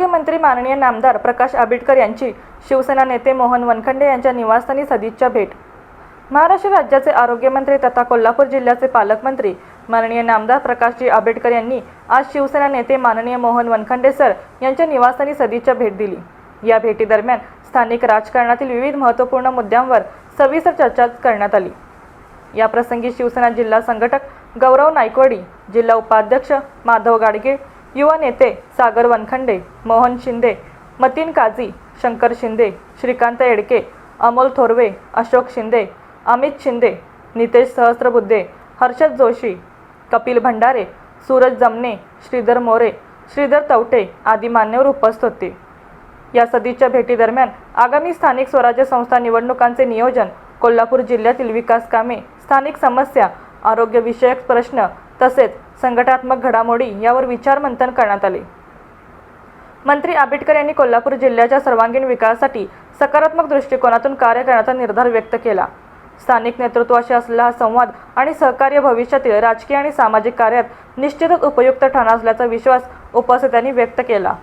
आरोग्यमंत्री माननीय नामदार प्रकाश आंबेडकर यांची शिवसेना नेते मोहन वनखंडे यांच्या निवासस्थानी सदिच्छा भेट. महाराष्ट्र राज्याचे आरोग्यमंत्री तथा कोल्हापूर जिल्ह्याचे पालकमंत्री माननीय नामदार प्रकाशजी आंबेडकर यांनी आज शिवसेना नेते माननीय मोहन वनखंडे सर यांच्या निवासस्थानी सदिच्छा भेट दिली. या भेटीदरम्यान स्थानिक राजकारणातील विविध महत्त्वपूर्ण मुद्द्यांवर सविस्तर चर्चा करण्यात आली. या प्रसंगी शिवसेना जिल्हा संघटक गौरव नायकवडी जिल्हा उपाध्यक्ष माधव गाडगे युवा नेते सागर वनखंडे मोहन शिंदे मतीन काझी शंकर शिंदे श्रीकांत येडके अमोल थोरवे अशोक शिंदे अमित शिंदे नितेश सहस्त्रबुद्धे हर्षद जोशी कपिल भंडारे सूरज जमने श्रीधर मोरे श्रीधर तवटे आदी मान्यवर उपस्थित होते. या सदीच्या भेटीदरम्यान आगामी स्थानिक स्वराज्य संस्था निवडणुकांचे नियोजन कोल्हापूर जिल्ह्यातील विकास कामे स्थानिक समस्या आरोग्यविषयक प्रश्न तसेच संघटनात्मक घडामोडी यावर विचारमंथन करण्यात आले. मंत्री आंबेडकर यांनी कोल्हापूर जिल्ह्याच्या सर्वांगीण विकासासाठी सकारात्मक दृष्टिकोनातून कार्य करण्याचा निर्धार व्यक्त केला. स्थानिक नेतृत्वाशी असलेला हा संवाद आणि सहकार्य भविष्यातील राजकीय आणि सामाजिक कार्यात निश्चितच उपयुक्त ठरणार असल्याचा विश्वास उपस्थितांनी व्यक्त केला.